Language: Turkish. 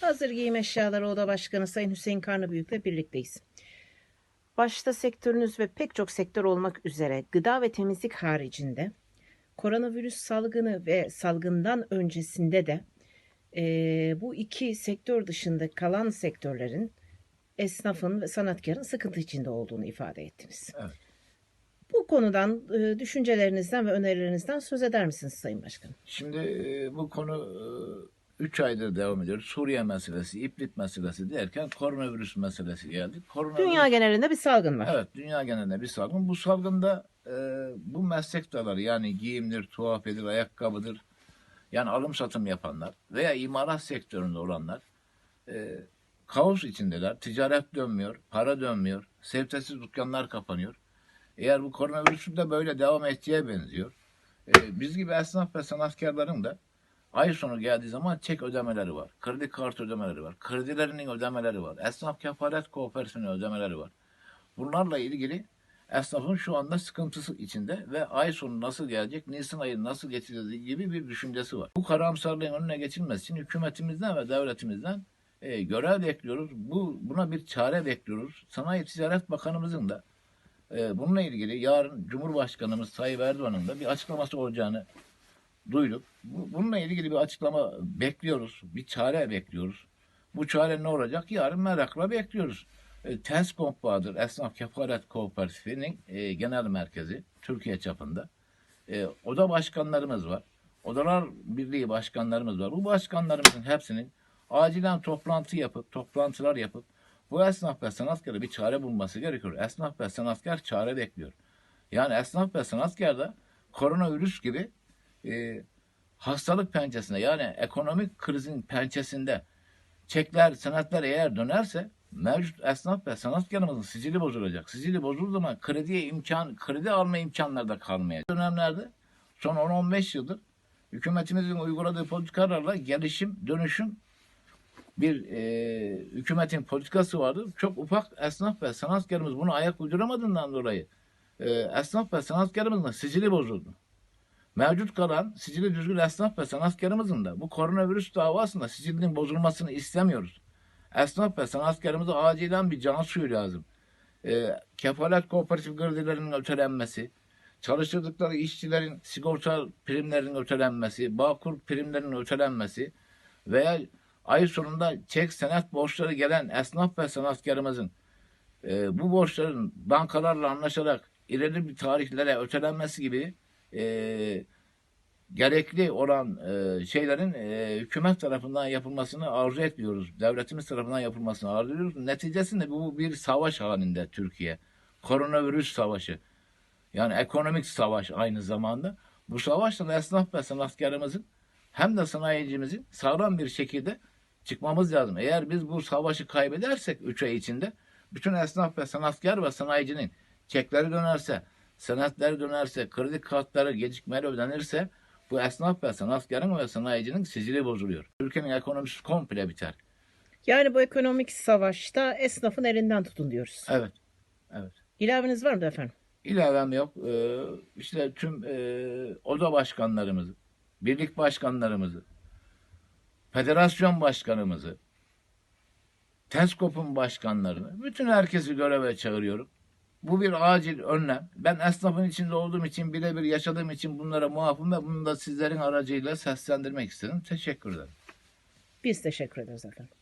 Hazır Giyim Eşyaları Oda Başkanı Sayın Hüseyin Karnabüyük'le birlikteyiz. Başta sektörünüz ve pek çok sektör olmak üzere gıda ve temizlik haricinde koronavirüs salgını ve salgından öncesinde de eee, bu iki sektör dışında kalan sektörlerin esnafın ve sanatkarın sıkıntı içinde olduğunu ifade ettiniz. Evet. Bu konudan e, düşüncelerinizden ve önerilerinizden söz eder misiniz Sayın Başkanım? Şimdi e, bu konu 3 aydır devam ediyor. Suriye meselesi, İplit meselesi derken koronavirüs meselesi geldi. Koronavirüs, Dünya genelinde bir salgın var. Evet, dünya genelinde bir salgın. Bu salgında e, bu meslek dalları yani giyimdir, tuhafiyedir, ayakkabıdır, yani alım satım yapanlar veya imalat sektöründe olanlar e, kaos içindeler. Ticaret dönmüyor, para dönmüyor, sevtesiz dükkanlar kapanıyor. Eğer bu koronavirüsün de böyle devam edeceğe benziyor. E, biz gibi esnaf ve sanatkarların da ay sonu geldiği zaman çek ödemeleri var. Kredi kartı ödemeleri var. Kredilerinin ödemeleri var. Esnaf kefalet kooperatifinin ödemeleri var. Bunlarla ilgili esnafın şu anda sıkıntısı içinde ve ay sonu nasıl gelecek, Nisan ayı nasıl geçireceğiz gibi bir düşüncesi var. Bu karamsarlığın önüne geçilmesi için hükümetimizden ve devletimizden e, görev bekliyoruz. Bu buna bir çare bekliyoruz. Sanayi Ticaret Bakanımızın da e, bununla ilgili yarın Cumhurbaşkanımız Tayyip Erdoğan'ın da bir açıklaması olacağını duyduk. Bu- Bununla ilgili bir açıklama bekliyoruz. Bir çare bekliyoruz. Bu çare ne olacak? Yarın merakla bekliyoruz. E, Tenskomp vardır. Esnaf Kefalet Kooperatifi'nin e, genel merkezi Türkiye çapında. E, oda başkanlarımız var. Odalar Birliği başkanlarımız var. Bu başkanlarımızın hepsinin acilen toplantı yapıp, toplantılar yapıp bu esnaf ve sanatkara bir çare bulması gerekiyor. Esnaf ve sanatkar çare bekliyor. Yani esnaf ve sanatkar da koronavirüs gibi e, hastalık pençesinde yani ekonomik krizin pençesinde çekler, senetler eğer dönerse mevcut esnaf ve sanatkarımızın sicili bozulacak. Sicili bozulduğu zaman krediye imkan, kredi alma imkanları da kalmayacak. Dönemlerde son 10-15 yıldır hükümetimizin uyguladığı politikalarla gelişim, dönüşüm bir e, hükümetin politikası vardı. Çok ufak esnaf ve sanatkarımız bunu ayak uyduramadığından dolayı e, esnaf ve sanatkarımızın sicili bozuldu. Mevcut kalan sicili düzgün esnaf ve sanatkarımızın da bu koronavirüs davasında sicilinin bozulmasını istemiyoruz. Esnaf ve sanatkarımıza acilen bir can suyu lazım. E, kefalet kooperatif kredilerinin ötelenmesi, çalıştırdıkları işçilerin sigorta primlerinin ötelenmesi, bağkur primlerinin ötelenmesi veya ay sonunda çek senet borçları gelen esnaf ve sanatkarımızın e, bu borçların bankalarla anlaşarak ileri bir tarihlere ötelenmesi gibi e, gerekli olan e, şeylerin e, hükümet tarafından yapılmasını arzu etmiyoruz. Devletimiz tarafından yapılmasını arzu ediyoruz. Neticesinde bu bir savaş halinde Türkiye. Koronavirüs savaşı. Yani ekonomik savaş aynı zamanda. Bu savaştan esnaf ve sanatkarımızın hem de sanayicimizin sağlam bir şekilde çıkmamız lazım. Eğer biz bu savaşı kaybedersek 3 ay içinde bütün esnaf ve sanatkar ve sanayicinin çekleri dönerse, senetleri dönerse, kredi kartları gecikmeli ödenirse bu esnaf ve sanatkarın ve sanayicinin sicili bozuluyor. Ülkenin ekonomisi komple biter. Yani bu ekonomik savaşta esnafın elinden tutun diyoruz. Evet. Evet. İlaveniz var mı efendim? İlavem yok. Ee, işte tüm e, oda başkanlarımızı, birlik başkanlarımızı, federasyon başkanımızı, TESKOP'un başkanlarını, bütün herkesi göreve çağırıyorum. Bu bir acil önlem. Ben esnafın içinde olduğum için, birebir yaşadığım için bunlara muafım ve bunu da sizlerin aracıyla seslendirmek istedim. Teşekkür ederim. Biz teşekkür ederiz efendim.